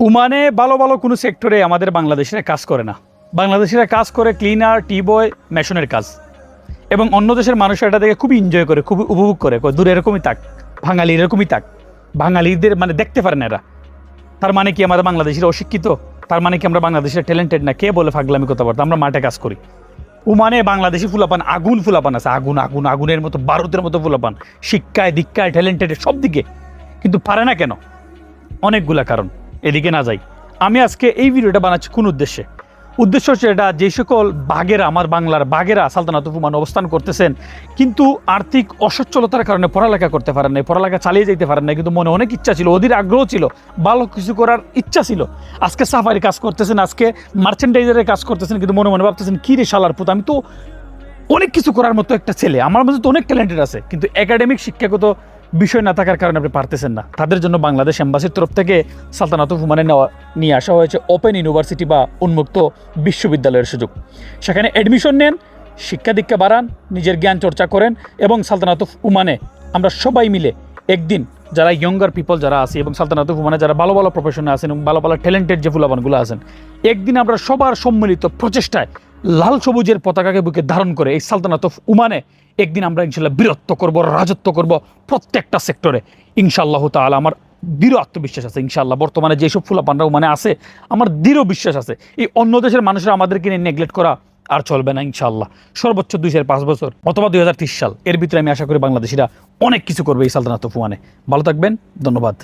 উমানে ভালো ভালো কোনো সেক্টরে আমাদের বাংলাদেশিরা কাজ করে না। বাংলাদেশিরা কাজ করে ক্লিনার, টি বয়, মেশনের কাজ। এবং অন্য দেশের মানুষরা এটা থেকে খুবই এনজয় করে, খুবই উপভোগ করে। দূরে এরকমই থাক, বাঙালি এরকমই থাক। বাঙালিদের মানে দেখতে পারে না এরা। তার মানে কি আমাদের বাংলাদেশিরা অশিক্ষিত? তার মানে কি আমরা বাংলাদেশের ট্যালেন্টেড না? কে বলে ফাগলামি কথা বলতো? আমরা মাঠে কাজ করি। উমানে বাংলাদেশি ফুলাপান, আগুন ফুলাপান আছে। আগুন আগুন, আগুনের মতো বারুদের মতো ফুলাপান। শিক্ষায়, দীক্ষায় ট্যালেন্টেড সব দিকে কিন্তু পারে না কেন? অনেকগুলা কারণ। এদিকে না যাই। আমি আজকে এই ভিডিওটা বানাচ্ছি কোন উদ্দেশ্যে? উদ্দেশ্য হচ্ছে এটা যে সকল বাঘেরা আমার বাংলার বাঘেরা সালতানাত ফুমান অবস্থান করতেছেন, কিন্তু আর্থিক অসচ্ছলতার কারণে পড়ালেখা করতে পারেন না পড়ালেখা চালিয়ে যেতে পারেন না কিন্তু মনে অনেক ইচ্ছা ছিল, অধীর আগ্রহ ছিল, ভালো কিছু করার ইচ্ছা ছিল। আজকে সাফারি কাজ করতেছেন, আজকে মার্চেন্ডাইজারের কাজ করতেছেন, কিন্তু মনে মনে ভাবতেছেন, কী রে শালার পুত, আমি তো অনেক কিছু করার মতো একটা ছেলে, আমার মধ্যে তো অনেক ট্যালেন্টেড আছে, কিন্তু একাডেমিক শিক্ষাগত বিষয় না থাকার কারণে আপনি পারতেছেন না। তাদের জন্য বাংলাদেশ এম্বাসির তরফ থেকে সালতানাত ফুমানে নেওয়া নিয়ে আসা হয়েছে ওপেন ইউনিভার্সিটি বা উন্মুক্ত বিশ্ববিদ্যালয়ের সুযোগ। সেখানে অ্যাডমিশন নেন, শিক্ষা দীক্ষা বাড়ান, নিজের জ্ঞান চর্চা করেন এবং সালতানাত উমানে আমরা সবাই মিলে একদিন যারা ইয়ঙ্গার পিপল যারা আছে এবং সালতানাত উমানে যারা ভালো ভালো প্রফেশনে আছেন এবং ভালো ভালো ট্যালেন্টেড যে ফুলাবানগুলো আছেন, একদিন আমরা সবার সম্মিলিত প্রচেষ্টায় লাল সবুজের পতাকাকে বুকে ধারণ করে এই সালতানাত উমানে একদিন আমরা ইনশাল্লাহ বীরত্ব করব, রাজত্ব করব প্রত্যেকটা সেক্টরে। ইনশাল্লাহ তাহলে আমার দৃঢ় আত্মবিশ্বাস আছে ইনশাল্লাহ বর্তমানে যেসব ফুলাপানরা মানে আছে, আমার দৃঢ় বিশ্বাস আছে, এই অন্য দেশের মানুষরা আমাদেরকে নিয়ে নেগলেক্ট করা আর চলবে না ইনশাল্লাহ সর্বোচ্চ দুই হাজার পাঁচ বছর অথবা দুই হাজার ত্রিশ সাল, এর ভিতরে আমি আশা করি বাংলাদেশিরা অনেক কিছু করবে এই সালতানাত অফ ভালো থাকবেন, ধন্যবাদ।